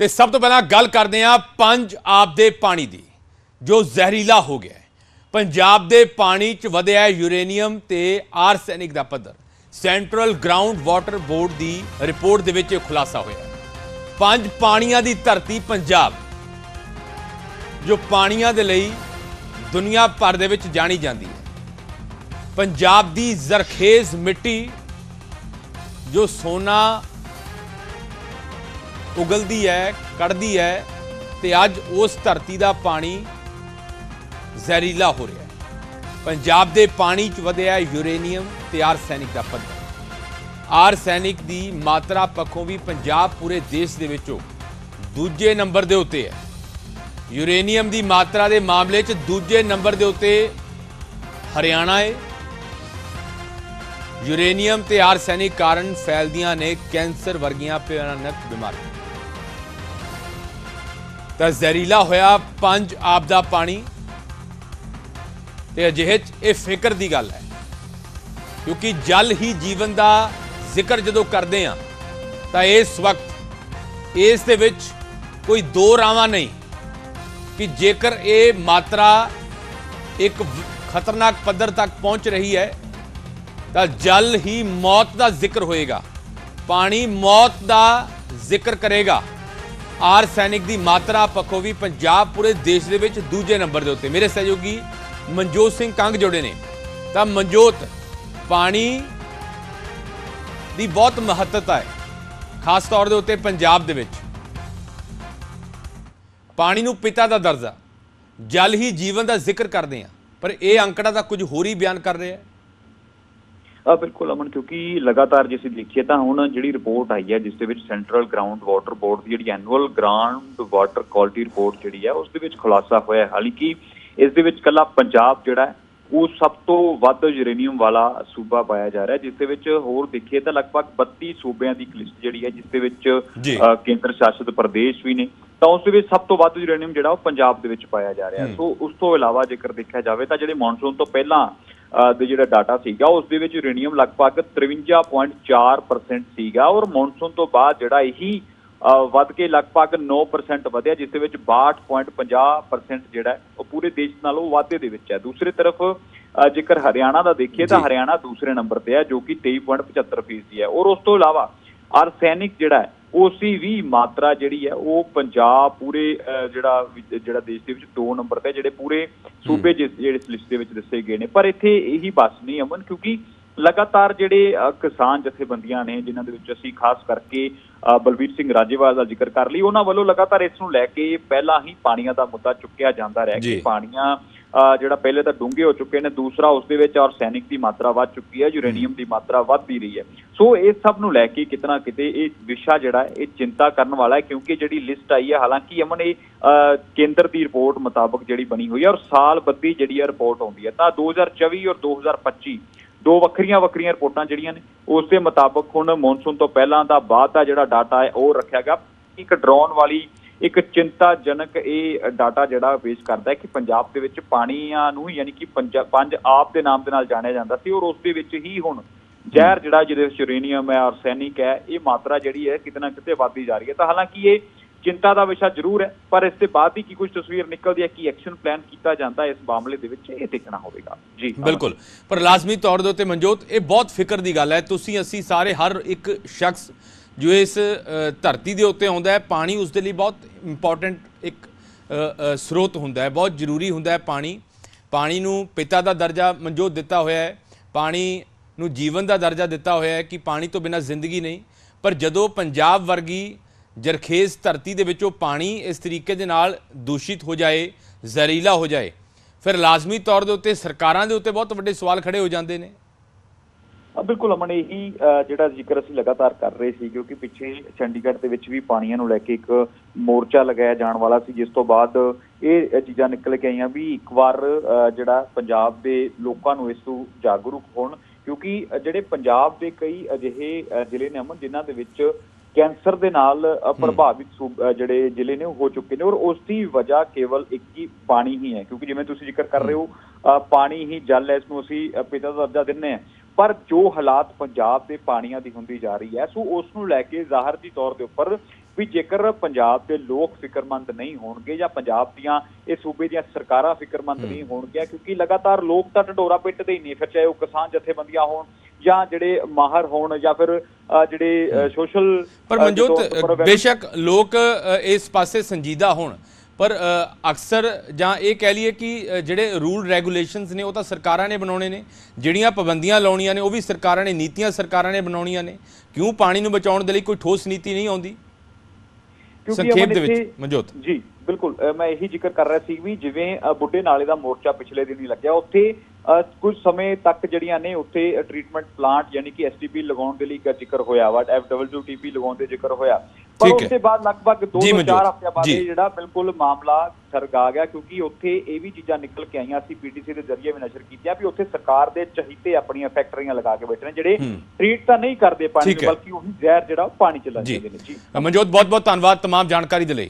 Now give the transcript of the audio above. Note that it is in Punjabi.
ਤੇ ਸਭ ਤੋਂ ਪਹਿਲਾਂ ਗੱਲ ਕਰਦੇ ਹਾਂ ਪੰਜ ਆਬ ਦੇ ਪਾਣੀ ਦੀ, ਜੋ ਜ਼ਹਿਰੀਲਾ ਹੋ ਗਿਆ ਪੰਜਾਬ ਦੇ ਪਾਣੀ 'ਚ ਵਧਿਆ ਯੂਰੇਨੀਅਮ ਤੇ ਆਰਸੈਨਿਕ ਦਾ ਪੱਧਰ। ਸੈਂਟਰਲ ਗਰਾਊਂਡ ਵਾਟਰ ਬੋਰਡ ਦੀ ਰਿਪੋਰਟ ਦੇ ਵਿੱਚ ਇਹ ਖੁਲਾਸਾ ਹੋਇਆ ਪੰਜ ਪਾਣੀਆਂ ਦੀ ਧਰਤੀ ਪੰਜਾਬ, ਜੋ ਪਾਣੀਆਂ ਦੇ ਲਈ ਦੁਨੀਆ ਭਰ ਦੇ ਵਿੱਚ ਜਾਣੀ ਜਾਂਦੀ ਹੈ। ਪੰਜਾਬ ਦੀ ਜ਼ਰਖੇਜ਼ ਮਿੱਟੀ, ਜੋ ਸੋਨਾ ਉਗਲਦੀ ਹੈ ਕੱਢਦੀ ਹੈ ਤੇ ਅੱਜ ਉਸ ਧਰਤੀ ਦਾ ਪਾਣੀ ਜ਼ਹਿਰੀਲਾ ਹੋ ਰਿਹਾ ਹੈ। ਪੰਜਾਬ ਦੇ ਪਾਣੀ 'ਚ ਵਧਿਆ ਯੂਰੇਨੀਅਮ ਤੇ ਆਰਸੈਨਿਕ ਦਾ ਪੱਧਰ। ਆਰਸੈਨਿਕ ਦੀ ਮਾਤਰਾ ਪੱਖੋਂ ਵੀ ਪੰਜਾਬ ਪੂਰੇ ਦੇਸ਼ ਦੇ ਵਿੱਚੋਂ ਦੂਜੇ ਨੰਬਰ ਦੇ ਉੱਤੇ ਹੈ। ਯੂਰੇਨੀਅਮ ਦੀ ਮਾਤਰਾ ਦੇ ਮਾਮਲੇ 'ਚ ਦੂਜੇ ਨੰਬਰ ਦੇ ਉੱਤੇ ਹਰਿਆਣਾ ਹੈ। ਯੂਰੇਨੀਅਮ ਤੇ ਆਰਸੈਨਿਕ ਕਾਰਨ ਫੈਲਦੀਆਂ ਨੇ ਕੈਂਸਰ ਵਰਗੀਆਂ ਭਿਆਨਕ ਬਿਮਾਰੀਆਂ। ਤਾਂ ਜ਼ਹਿਰੀਲਾ ਹੋਇਆ ਪੰਜ ਆਬ ਦਾ ਪਾਣੀ। ਤੇ ਅਜਿਹੇ 'ਚ ਇਹ ਫਿਕਰ ਦੀ ਗੱਲ ਹੈ। ਕਿਉਂਕਿ ਜਲ ਹੀ ਜੀਵਨ ਦਾ ਜ਼ਿਕਰ ਜਦੋਂ ਕਰਦੇ ਆ ਤਾਂ ਇਸ ਵਕਤ ਇਸ ਦੇ ਵਿੱਚ ਕੋਈ ਦੋ ਰਾਵਾਂ ਨਹੀਂ ਕਿ ਜੇਕਰ ਇਹ ਮਾਤਰਾ ਇੱਕ ਖਤਰਨਾਕ ਪੱਧਰ ਤੱਕ ਪਹੁੰਚ ਰਹੀ ਹੈ, ਤਾਂ ਜਲ ਹੀ ਮੌਤ ਦਾ ਜ਼ਿਕਰ ਹੋਏਗਾ। ਪਾਣੀ ਮੌਤ ਦਾ ਜ਼ਿਕਰ ਕਰੇਗਾ। ਆਰਸੈਨਿਕ ਦੀ ਮਾਤਰਾ ਪੱਖੋਂ ਵੀ ਪੰਜਾਬ ਪੂਰੇ ਦੇਸ਼ ਦੇ ਵਿੱਚ ਦੂਜੇ ਨੰਬਰ ਦੇ ਉੱਤੇ। ਮੇਰੇ ਸਹਿਯੋਗੀ ਮਨਜੋਤ ਸਿੰਘ ਕੰਗ ਜੋੜੇ ਨੇ। ਤਾਂ ਮਨਜੋਤ, ਪਾਣੀ ਦੀ ਬਹੁਤ ਮਹੱਤਤਾ ਹੈ, ਖਾਸ ਤੌਰ ਦੇ ਉੱਤੇ ਪੰਜਾਬ ਦੇ ਵਿੱਚ। ਪਾਣੀ ਨੂੰ ਪਿਤਾ ਦਾ ਦਰਜਾ, ਜਲ ਹੀ ਜੀਵਨ ਦਾ ਜ਼ਿਕਰ ਕਰਦੇ ਆ ਪਰ ਇਹ ਅੰਕੜਾ ਤਾਂ ਕੁਝ ਹੋਰ ਹੀ ਬਿਆਨ ਕਰ ਰਿਹਾ ਹੈ। ਬਿਲਕੁਲ ਅਮਨ ਕਿਉਂਕਿ ਲਗਾਤਾਰ ਜੇ ਅਸੀਂ ਦੇਖੀਏ ਤਾਂ ਹੁਣ ਜਿਹੜੀ ਰਿਪੋਰਟ ਆਈ ਹੈ ਜਿਸ ਦੇ ਵਿੱਚ ਸੈਂਟਰਲ ਗਰਾਊਂਡ ਵਾਟਰ ਬੋਰਡ ਦੀ ਜਿਹੜੀ annual ground water quality report ਜਿਹੜੀ ਹੈ ਉਸ ਦੇ ਵਿੱਚ ਖੁਲਾਸਾ ਹੋਇਆ ਹੈ। ਹਾਲਾਂਕਿ ਇਸ ਦੇ ਵਿੱਚ ਕੱਲਾ ਪੰਜਾਬ ਜਿਹੜਾ ਉਹ ਸਭ ਤੋਂ ਵੱਧ ਯੂਰੇਨੀਅਮ ਵਾਲਾ ਸੂਬਾ ਪਾਇਆ ਜਾ ਰਿਹਾ ਜਿਸ ਦੇ ਵਿੱਚ ਹੋਰ ਦੇਖੀਏ ਤਾਂ ਲਗਭਗ 32 ਸੂਬਿਆਂ ਦੀ ਲਿਸਟ ਜਿਹੜੀ ਹੈ ਜਿਸ ਦੇ ਵਿੱਚ ਕੇਂਦਰ ਸ਼ਾਸਿਤ ਪ੍ਰਦੇਸ਼ ਵੀ ਨੇ। ਤਾਂ ਉਸ ਦੇ ਵਿੱਚ ਸਭ ਤੋਂ ਵੱਧ ਯੂਰੇਨੀਅਮ ਜਿਹੜਾ ਉਹ ਪੰਜਾਬ ਦੇ ਵਿੱਚ ਪਾਇਆ ਜਾ ਰਿਹਾ। ਸੋ ਉਸ ਤੋਂ ਇਲਾਵਾ ਜੇਕਰ ਦੇਖਿਆ ਜਾਵੇ ਤਾਂ ਜਿਹੜੇ ਮੌਨਸੂਨ ਤੋਂ ਪਹਿਲਾਂ ਦੇ ਜਿਹੜਾ ਡਾਟਾ ਸੀਗਾ ਉਸ ਦੇ ਵਿੱਚ ਯੂਰੇਨੀਅਮ ਲਗਭਗ 53.4% ਸੀਗਾ ਔਰ ਮੌਨਸੂਨ ਤੋਂ ਬਾਅਦ ਜਿਹੜਾ ਇਹੀ ਵੱਧ ਕੇ ਲਗਭਗ 9% ਵਧਿਆ ਜਿਸ ਦੇ ਵਿੱਚ 62.50% ਜਿਹੜਾ ਉਹ ਪੂਰੇ ਦੇਸ਼ ਨਾਲੋਂ ਵਾਧੇ ਦੇ ਵਿੱਚ ਹੈ ਦੂਸਰੀ ਤਰਫ ਜੇਕਰ ਹਰਿਆਣਾ ਦਾ ਦੇਖੀਏ ਤਾਂ। ਹਰਿਆਣਾ ਦੂਸਰੇ ਨੰਬਰ ਤੇ ਹੈ ਜੋ ਕਿ 23.75% ਹੈ ਔਰ ਉਸ ਤੋਂ ਇਲਾਵਾ ਆਰਸੈਨਿਕ ਜਿਹੜਾ ਹੈ ਉਸੀ ਵੀ ਮਾਤਰਾ ਜਿਹੜੀ ਹੈ ਉਹ ਪੰਜਾਬ ਪੂਰੇ ਜਿਹੜਾ ਜਿਹੜਾ ਦੇਸ਼ ਦੇ ਵਿੱਚ ਦੋ ਨੰਬਰ ਤੇ ਜਿਹੜੇ ਪੂਰੇ ਸੂਬੇ ਜਿਹੜੇ ਇਸ ਲਿਸਟ ਦੇ ਵਿੱਚ ਦੱਸੇ ਗਏ ਨੇ। ਪਰ ਇੱਥੇ ਇਹੀ ਬਸ ਨਹੀਂ ਅਮਨ ਕਿਉਂਕਿ ਲਗਾਤਾਰ ਜਿਹੜੇ ਕਿਸਾਨ ਜਥੇਬੰਦੀਆਂ ਨੇ ਜਿਨ੍ਹਾਂ ਦੇ ਵਿੱਚ ਅਸੀਂ ਖਾਸ ਕਰਕੇ ਅਹ, ਬਲਵੀਰ ਸਿੰਘ ਰਾਜੇਵਾਲ ਦਾ ਜ਼ਿਕਰ ਕਰ ਲਈ ਉਹਨਾਂ ਵੱਲੋਂ ਲਗਾਤਾਰ ਇਸ ਨੂੰ ਲੈ ਕੇ ਪਹਿਲਾਂ ਹੀ ਪਾਣੀਆਂ ਦਾ ਮੁੱਦਾ ਚੁੱਕਿਆ ਜਾਂਦਾ ਰਿਹਾ। ਕਿ ਪਾਣੀਆਂ ਜਿਹੜਾ ਪਹਿਲੇ ਤਾਂ ਡੂੰਘੇ ਹੋ ਚੁੱਕੇ ਨੇ ਦੂਸਰਾ ਉਸ ਦੇ ਵਿੱਚ ਆਰਸੈਨਿਕ ਦੀ ਮਾਤਰਾ ਵੱਧ ਚੁੱਕੀ ਹੈ ਯੂਰੇਨੀਅਮ ਦੀ ਮਾਤਰਾ ਵੱਧਦੀ ਰਹੀ ਹੈ। ਸੋ ਇਹ ਸਭ ਨੂੰ ਲੈ ਕੇ ਕਿਤਨਾ ਕਿਤੇ ਇਹ ਵਿਸ਼ਾ ਜਿਹੜਾ ਇਹ ਚਿੰਤਾ ਕਰਨ ਵਾਲਾ ਹੈ ਕਿਉਂਕਿ ਜਿਹੜੀ ਲਿਸਟ ਆਈ ਹੈ ਹਾਲਾਂਕਿ ਅਮਨ ਇਹ ਕੇਂਦਰ ਦੀ ਰਿਪੋਰਟ ਮੁਤਾਬਕ ਜਿਹੜੀ ਬਣੀ ਹੋਈ ਹੈ ਔਰ ਸਾਲ ਬੱਦੀ ਜਿਹੜੀ ਹੈ ਰਿਪੋਰਟ ਆਉਂਦੀ ਹੈ। ਤਾਂ 2024 ਔਰ 2025 ਦੋ ਵੱਖਰੀਆਂ ਵੱਖਰੀਆਂ ਰਿਪੋਰਟਾਂ ਜਿਹੜੀਆਂ ਨੇ ਉਸ ਦੇ ਮੁਤਾਬਕ ਹੁਣ ਮੌਨਸੂਨ ਤੋਂ ਪਹਿਲਾਂ ਦਾ ਬਾਅਦ ਦਾ ਜਿਹੜਾ ਡਾਟਾ ਹੈ ਉਹ ਰੱਖਿਆ ਗਿਆ। ਇੱਕ ਡਰਾਉਣ ਵਾਲੀ ਇੱਕ ਚਿੰਤਾਜਨਕ ਇਹ ਡਾਟਾ ਜਿਹੜਾ ਪੇਸ਼ ਕਰਦਾ ਹੈ ਕਿ ਪੰਜਾਬ ਦੇ ਵਿੱਚ ਪਾਣੀਆਂ ਨੂੰ ਯਾਨੀ ਕਿ ਪੰਜ ਆਪ ਦੇ ਨਾਮ ਦੇ ਨਾਲ ਜਾਣਿਆ ਜਾਂਦਾ ਸੀ ਔਰ ਉਸ ਦੇ ਵਿੱਚ ਹੀ ਹੁਣ ਜ਼ਹਿਰ ਜਿਹੜਾ ਜਿਹਦੇ ਵਿੱਚ ਯੂਰੇਨੀਅਮ ਹੈ ਆਰਸੈਨਿਕ ਹੈ, ਇਹ ਮਾਤਰਾ ਜਿਹੜੀ ਹੈ ਕਿਤੇ ਕਿਤੇ ਵੱਧਦੀ ਜਾ ਰਹੀ ਹੈ। ਤਾਂ ਹਾਲਾਂਕਿ ਇਹ ਚਿੰਤਾ ਦਾ ਵਿਸ਼ਾ ਜ਼ਰੂਰ ਹੈ, ਪਰ ਇਸ ਦੇ ਬਾਅਦ ਹੀ ਕੀ ਕੁਝ ਤਸਵੀਰ ਨਿਕਲਦੀ ਹੈ, ਕਿ ਐਕਸ਼ਨ ਪਲਾਨ ਕੀਤਾ ਜਾਂਦਾ ਇਸ ਮਾਮਲੇ ਦੇ ਵਿੱਚ ਇਹ ਦੇਖਣਾ ਹੋਵੇਗਾ। ਜੀ। ਬਿਲਕੁਲ। ਪਰ ਲਾਜ਼ਮੀ ਤੌਰ ਦੇ ਉੱਤੇ ਮਨਜੋਤ, ਇਹ ਬਹੁਤ ਫਿਕਰ ਦੀ ਗੱਲ ਹੈ, ਤੁਸੀਂ ਅਸੀਂ ਸਾਰੇ ਹਰ ਇੱਕ ਸ਼ਖਸ ਜੋ ਇਸ ਧਰਤੀ ਦੇ ਉੱਤੇ ਆਉਂਦਾ ਹੈ, ਪਾਣੀ ਉਸ ਦੇ ਲਈ ਬਹੁਤ ਇੰਪੋਰਟੈਂਟ ਇੱਕ ਸਰੋਤ ਹੁੰਦਾ ਹੈ, ਬਹੁਤ ਜ਼ਰੂਰੀ ਹੁੰਦਾ ਹੈ ਪਾਣੀ। ਪਾਣੀ ਨੂੰ ਪਿਤਾ ਦਾ ਦਰਜਾ ਮਨਜੋਤ ਦਿੱਤਾ ਹੋਇਆ ਹੈ, ਪਾਣੀ ਨੂੰ ਜੀਵਨ ਦਾ ਦਰਜਾ ਦਿੱਤਾ ਹੋਇਆ ਹੈ ਕਿ ਪਾਣੀ ਤੋਂ ਬਿਨਾਂ ਜ਼ਿੰਦਗੀ ਨਹੀਂ। ਪਰ ਜਦੋਂ ਪੰਜਾਬ ਵਰਗੀ ਜਰਖੇਜ਼ ਧਰਤੀ ਦੇ ਵਿੱਚੋਂ ਪਾਣੀ ਇਸ ਤਰੀਕੇ ਦੇ ਨਾਲ ਦੂਸ਼ਿਤ ਹੋ ਜਾਏ, ਜ਼ਹਿਰੀਲਾ ਹੋ ਜਾਏ, ਫਿਰ ਲਾਜ਼ਮੀ ਤੌਰ ਦੇ ਉੱਤੇ ਸਰਕਾਰਾਂ ਦੇ ਉੱਤੇ ਬਹੁਤ ਵੱਡੇ ਸਵਾਲ ਖੜੇ ਹੋ ਜਾਂਦੇ ਨੇ। ਬਿਲਕੁਲ ਅਮਨ, ਇਹੀ ਜਿਹੜਾ ਜ਼ਿਕਰ ਅਸੀਂ ਲਗਾਤਾਰ ਕਰ ਰਹੇ ਸੀ, ਕਿਉਂਕਿ ਪਿੱਛੇ ਚੰਡੀਗੜ੍ਹ ਦੇ ਵਿੱਚ ਵੀ ਪਾਣੀਆਂ ਨੂੰ ਲੈ ਕੇ ਇੱਕ ਮੋਰਚਾ ਲਗਾਇਆ ਜਾਣ ਵਾਲਾ ਸੀ, ਜਿਸ ਤੋਂ ਬਾਅਦ ਇਹ ਚੀਜ਼ਾਂ ਨਿਕਲ ਕੇ ਆਈਆਂ ਵੀ ਇੱਕ ਵਾਰ ਜਿਹੜਾ ਪੰਜਾਬ ਦੇ ਲੋਕਾਂ ਨੂੰ ਇਸ ਤੋਂ ਜਾਗਰੂਕ ਹੋਣ, ਕਿਉਂਕਿ ਜਿਹੜੇ ਪੰਜਾਬ ਦੇ ਕਈ ਅਜਿਹੇ ਜ਼ਿਲ੍ਹੇ ਨੇ ਅਮਨ, ਜਿਨ੍ਹਾਂ ਦੇ ਵਿੱਚ ਕੈਂਸਰ ਦੇ ਨਾਲ ਪ੍ਰਭਾਵਿਤ ਸੂਬ- ਜਿਹੜੇ ਜ਼ਿਲ੍ਹੇ ਨੇ, ਉਹ ਹੋ ਚੁੱਕੇ ਨੇ, ਔਰ ਉਸ ਦੀ ਵਜ੍ਹਾ ਕੇਵਲ ਇੱਕ ਹੀ ਪਾਣੀ ਹੀ ਹੈ, ਕਿਉਂਕਿ ਜਿਵੇਂ ਤੁਸੀਂ ਜ਼ਿਕਰ ਕਰ ਰਹੇ ਹੋ ਪਾਣੀ ਹੀ ਜਲ ਹੈ, ਇਸ ਨੂੰ ਅਸੀਂ ਪਿਤਾ ਦਾ ਦਰਜਾ ਦਿੰਨੇ ਆ ਪਰ ਜੋ ਹਾਲਾਤ ਪੰਜਾਬ ਦੇ ਪਾਣੀਆਂ ਦੀ ਹੁੰਦੀ ਜਾ ਰਹੀ ਹੈ ਸੋ ਉਸ ਨੂੰ ਲੈ ਕੇ ਜ਼ਾਹਰ ਦੀ ਤੌਰ ਦੇ ਉੱਪਰ ਵੀ ਜੇਕਰ ਪੰਜਾਬ ਦੇ ਲੋਕ ਫਿਕਰਮੰਦ ਨਹੀਂ ਹੋਣਗੇ ਜਾਂ ਪੰਜਾਬ ਦੀਆਂ ਇਹ ਸੂਬੇ ਦੀਆਂ ਸਰਕਾਰਾਂ ਫਿਕਰਮੰਦ ਨਹੀਂ ਹੋਣਗੀਆਂ ਕਿਉਂਕਿ ਲਗਾਤਾਰ ਲੋਕ ਤਾਂ ਢਡੋਰਾ ਪਿੱਟਦੇ ਹੀ ਨੇ ਫਿਰ ਚਾਹੇ ਉਹ ਕਿਸਾਨ ਜਥੇਬੰਦੀਆਂ ਹੋਣ ਜਾਂ ਜਿਹੜੇ ਮਾਹਰ ਹੋਣ ਜਾਂ ਫਿਰ ਜਿਹੜੇ ਸੋਸ਼ਲ ਪਰ ਮਨਜੋਤ ਬੇਸ਼ੱਕ ਲੋਕ ਇਸ ਪਾਸੇ ਸੰਜੀਦਾ ਹੋਣ। ਪਰ ਅਕਸਰ ਜਾਂ ਇਹ ਕਹਿ ਲਈਏ ਕਿ ਜਿਹੜੇ ਰੂਲ ਰੈਗੂਲੇਸ਼ਨਸ ਨੇ ਉਹ ਤਾਂ ਸਰਕਾਰਾਂ ਨੇ ਬਣਾਉਣੇ ਨੇ। ਜਿਹੜੀਆਂ ਪਾਬੰਦੀਆਂ ਲਾਉਣੀਆਂ ਨੇ ਉਹ ਵੀ ਸਰਕਾਰਾਂ ਨੇ ਨੀਤੀਆਂ ਸਰਕਾਰਾਂ ਨੇ ਬਣਾਉਣੀਆਂ ਨੇ। ਕਿਉਂ ਪਾਣੀ ਨੂੰ ਬਚਾਉਣ ਦੇ ਲਈ ਕੋਈ ਠੋਸ ਨੀਤੀ ਨਹੀਂ ਆਉਂਦੀ? ਸੰਖੇਪ ਦੇ ਵਿੱਚ ਮਨਜੋਤ। ਜੀ ਬਿਲਕੁਲ। ਮੈਂ ਇਹੀ ਜ਼ਿਕਰ ਕਰ ਰਿਹਾ ਸੀ ਵੀ ਜਿਵੇਂ ਬੁੱਢੇ ਨਾਲੇ ਦਾ ਮੋਰਚਾ ਪਿਛਲੇ ਦਿਨ ਹੀ ਲੱਗਿਆ ਉੱਥੇ ਕੁਝ ਸਮੇਂ ਤੱਕ ਜਿਹੜੀਆਂ ਨੇ ਉੱਥੇ ਟ੍ਰੀਟਮੈਂਟ ਪਲਾਂਟ ਯਾਨੀ ਕਿ ਐਸਟੀਪੀ ਲਗਾਉਣ ਦੇ ਲਈ ਦਾ ਜ਼ਿਕਰ ਹੋਇਆ ਵਾ ਐਫਡਬਲਯੂਟੀਪੀ ਲਗਾਉਣ ਦੇ ਜ਼ਿਕਰ ਹੋਇਆ ਪਰ ਠੀਕ ਹੈ। ਉਸ ਤੋਂ ਬਾਅਦ ਲਗਭਗ 2 ਜੀ ਤੋਂ ਮਨਜੋਤ, 4 ਹਫ਼ਤਿਆਂ ਬਾਅਦ ਜੀ। ਇਹ ਜਿਹੜਾ ਬਿਲਕੁਲ ਮਾਮਲਾ ਸਰਗਾ ਗਿਆ ਕਿਉਂਕਿ ਉੱਥੇ ਇਹ ਵੀ ਚੀਜ਼ਾਂ ਨਿਕਲ ਕੇ ਆਈਆਂ ਸੀ ਪੀਟੀਸੀ ਦੇ ਜ਼ਰੀਏ ਵੀ ਨਸ਼ਰ ਕੀਤੀਆਂ ਵੀ ਉੱਥੇ ਸਰਕਾਰ ਦੇ ਚਹੀਤੇ ਆਪਣੀਆਂ ਫੈਕਟਰੀਆਂ ਲਗਾ ਕੇ ਬੈਠੇ ਨੇ ਜਿਹੜੇ ਹੂੰ। ਟ੍ਰੀਟ ਤਾਂ ਨਹੀਂ ਕਰਦੇ ਪਾਣੀ ਠੀਕ ਨੂੰ ਹੈ। ਬਲਕਿ ਉਹੀ ਜ਼ਹਿਰ ਜਿਹੜਾ ਉਹ ਪਾਣੀ ਚ ਲੱਗ ਜੀ ਜਾਂਦੇ ਨੇ ਜੀ ਮਨਜੋਤ ਬਹੁਤ ਬਹੁਤ ਧੰਨਵਾਦ तमाम ਜਾਣਕਾਰੀ ਦੇ ਲਈ